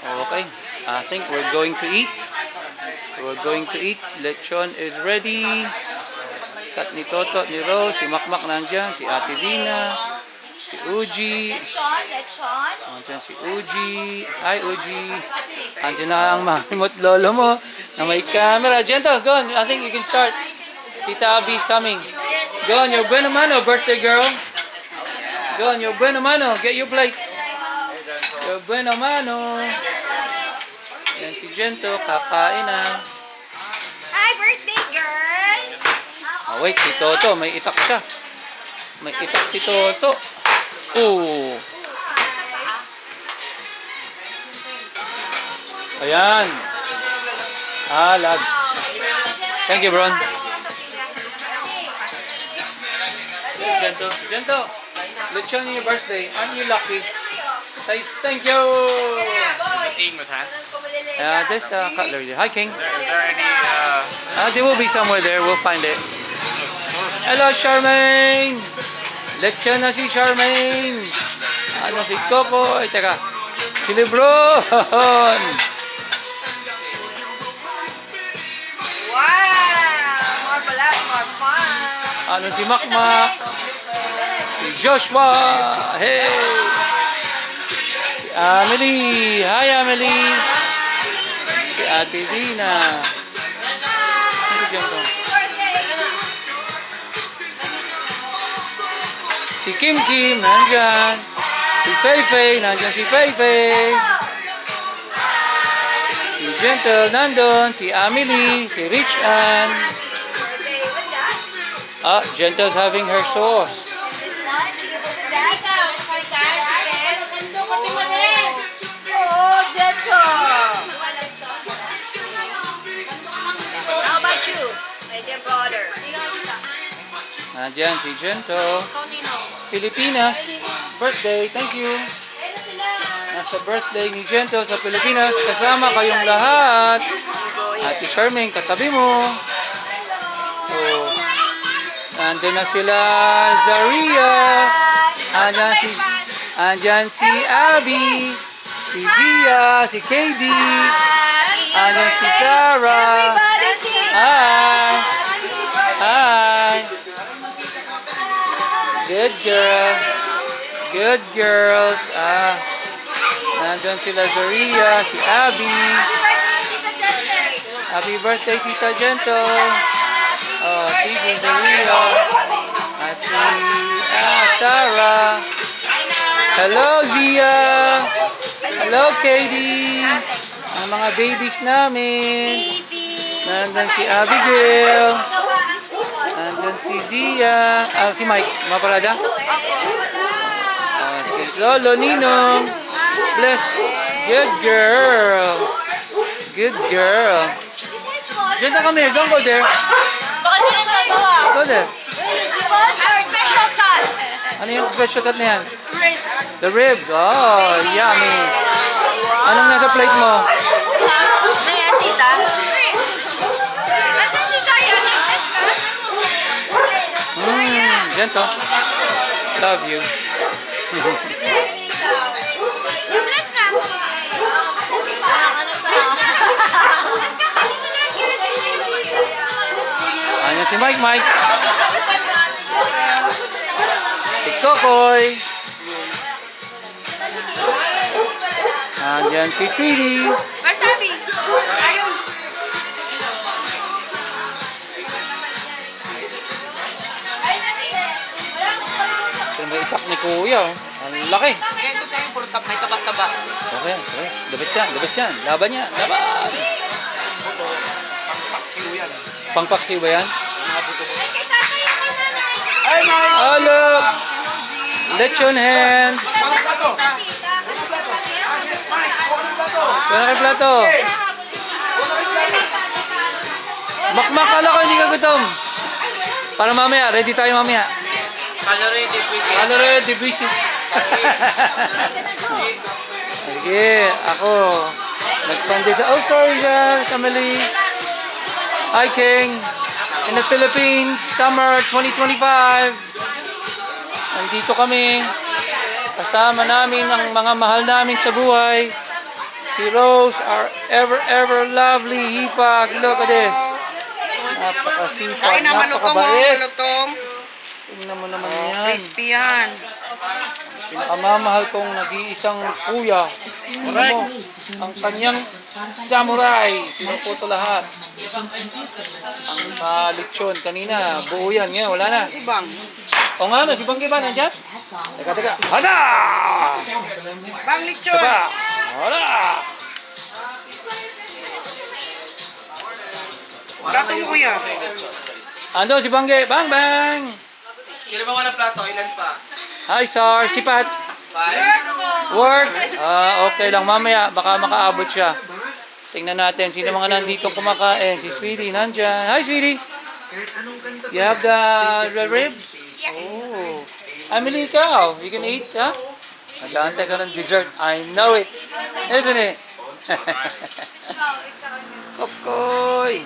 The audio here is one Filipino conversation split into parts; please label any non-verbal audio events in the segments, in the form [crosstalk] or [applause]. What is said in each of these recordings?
Okay. I think we're going to eat. We're going to eat. Lechon is ready. Kat ni Toto, ni Rose, si Makmak nandyan, si Ate Dina, si Uji, Lechon, lechon. Si Uji. Hi, Uji. Andiyan na ang mamimot lolo mo na may camera. Gento, go on. I think you can start. Tita Abby is coming. Go on, your buena mano, birthday girl. Go on, your buena mano. Get your plates. Your buena mano. Yan si Gento, kakain na. Hi, birthday girl! Oh, wait, si Toto, may itak siya. May itak si Toto. Oh. Ayan. Ah, lag. Thank you, Bron. Gento, Gento. Lechon your birthday. Aren't you lucky? Say thank you. Is this eating with hands? Uh, this uh, cutlery there. Hi, King. Is there any, uh, Ah, they will be somewhere there. We'll find it. Hello, Charmaine! Lechon na si Charmaine! Ano si Coco? Ay, teka. Si Lebron! Wow! More pala, more fun! Ano si Makmak? Si Joshua! Hey! Amelie! Hi, Amelie! Si Ate Dina! Si Kim Kim, nandyan. Si Fei Fei, nandyan si Fei Fei. Si Gentle, nandun. Si Amelie, si Rich Ann. Ah, Gentle's having her sauce. Dear brother? Nandyan si Gento. Pilipinas. Birthday, thank you. Nasa birthday ni Gento sa Pilipinas. Kasama kayong lahat. Ate Charmaine, katabi mo. Oh. Nandun na sila Zaria. Andyan si, andyan si Abby. Si Zia. Si KD. Andyan si Sarah. Hi. Hi. Good girl. Good girls. Ah. Nandun sila Zaria, si Abby. Happy birthday, Tita Gento. Oh, si Zaria. At si ah, Sarah. Hello, Zia. Hello, Katie. Ang mga babies namin. Nandun si Abigail. Nandun si Zia. Ah, si Mike. Maparada? Ah, si Lolo Ninong. Bless. Good girl. Good girl. Diyan na kami. Don't go there. Go there. Sponsor, special cut. Ano yung special cut na yan? Ribs. The ribs. Oh, yummy. Anong nasa plate mo? Na yan, tita? Gento. Love you. Ano si Mike Mike? Si Kokoy. Andyan si Sweetie. Itak ni Kuya. Ang laki. Eh, ito tayo, puro tap, may taba-taba. Okay, okay. Labas yan, labas yan. Laban niya, laban. Ito, pangpaksiw yan. Pangpaksi ba yan? Mga buto-buto. Ay! Oh, look! Lechon hands. Mga plato! Mga plato! Ng plato! Makmakala ko hindi ka gutom. Para mamaya, ready tayo mamaya. Calorie deficit. Ano rin, devisit. Sige, ako. Nagpandi sa... Oh, sorry dyan, Kamali. Hi, King. In the Philippines, summer 2025. Nandito kami. Kasama namin ang mga mahal namin sa buhay. Si Rose, our ever, ever lovely hipag. Look at this. Napakasipag, Kain na malutong oh, napakabait. malutong. Tingnan mo naman Oh, yan. crispy yan. Pinakamamahal kong nag-iisang kuya. Ano mo, ang kanyang samurai. Pinuputo lahat. Ang uh, lechon kanina, buo yan. Ngayon, wala na. Ibang. O nga no, si Banggi ba nandyan? Teka, teka. Hada! Bang lechon. Saba! Hada! Plato mo kuya. Ando si Banggi. Bang, bang! Kira ba wala plato? Ilan pa? Hi, Sar. Sipat. Five? Work. Ah, okay lang. Mamaya, baka makaabot siya. Tingnan natin sino mga nandito kumakain. Si Sweetie nandyan. Hi, Sweetie. You have the, the ribs? Oh. Emily, ikaw. You can eat, ha? Nag-aantay ka ng dessert. I know it. Isn't it? [laughs] Kokoy.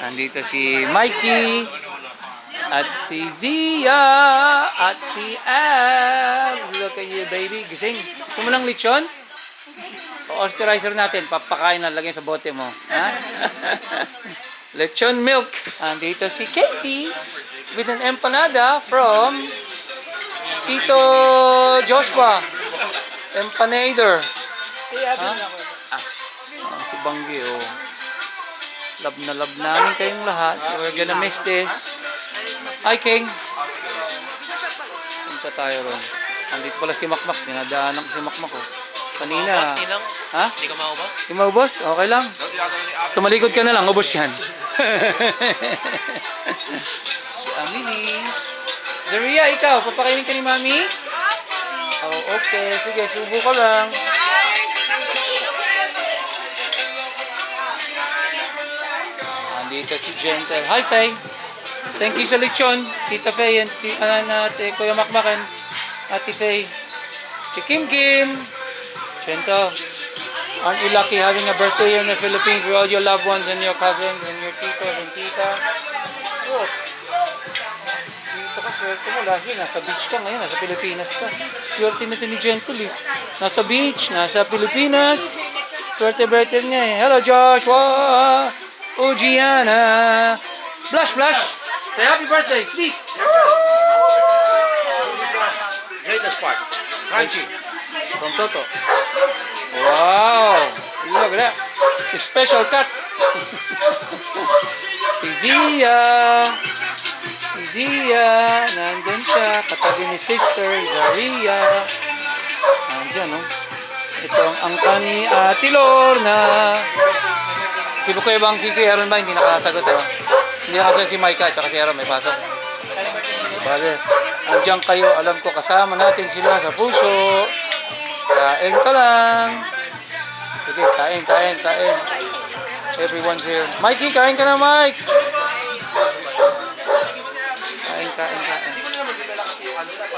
Nandito si Mikey. At si Zia. At si Ab. Look at you, baby. Gising. Gusto mo lang lechon? O-osterizer natin. Papakain na. Lagyan sa bote mo. Ha? [laughs] lechon milk. Andito si Katie. With an empanada from Tito Joshua. Empanader. Ha? Ah, si Banggi, oh. Love na love namin kayong lahat. We're gonna miss this. Hi, King. Punta tayo ron. Andito pala si Makmak. Dinadaanan ko si Makmak, oh. Kanina. Ha? Hindi ka maubos? Di maubos? Okay lang. Tumalikod ka na lang. Ubos yan. [laughs] si Amelie. Zaria, ikaw. Papakainin ka ni Mami? Oh, okay. Sige, subo ka lang. Andito si Gentle. Hi, Faye. Thank you sa lechon. Tita Faye and ti, uh, na, ti, Kuya Makmakan. Ate Faye. Si Kim Kim. Gentle. Aren't you lucky having a birthday here in the Philippines with all your loved ones and your cousins and your titos and titas? Look. Dito ka, swerte mo. Year, nasa beach ka ngayon. Nasa Pilipinas ka. Swerte nito ni Gentle eh. Nasa beach, nasa Pilipinas. Swerte birthday niya eh. Hello Joshua! Oh Gianna! Blush, blush! Say happy birthday! Speak! Greatest part. Crunchy. From Toto. Wow! Look at that. Special cut. [laughs] si Zia. Si Zia. Nandun siya. Katabi ni Sister Zaria. Nandyan, no? Ito ang angka ni Ate Lorna. Si Bukoy Bang, si Kuya Aaron ba? Hindi nakasagot, eh. Hindi nakasagot si Micah, tsaka si Aaron may pasok. Bale, andyan kayo, alam ko kasama natin sila sa puso. Kain ka lang. Sige, kain, kain, kain. Everyone's here. Mikey, kain ka na, Mike. Kain, kain, kain. Kasi.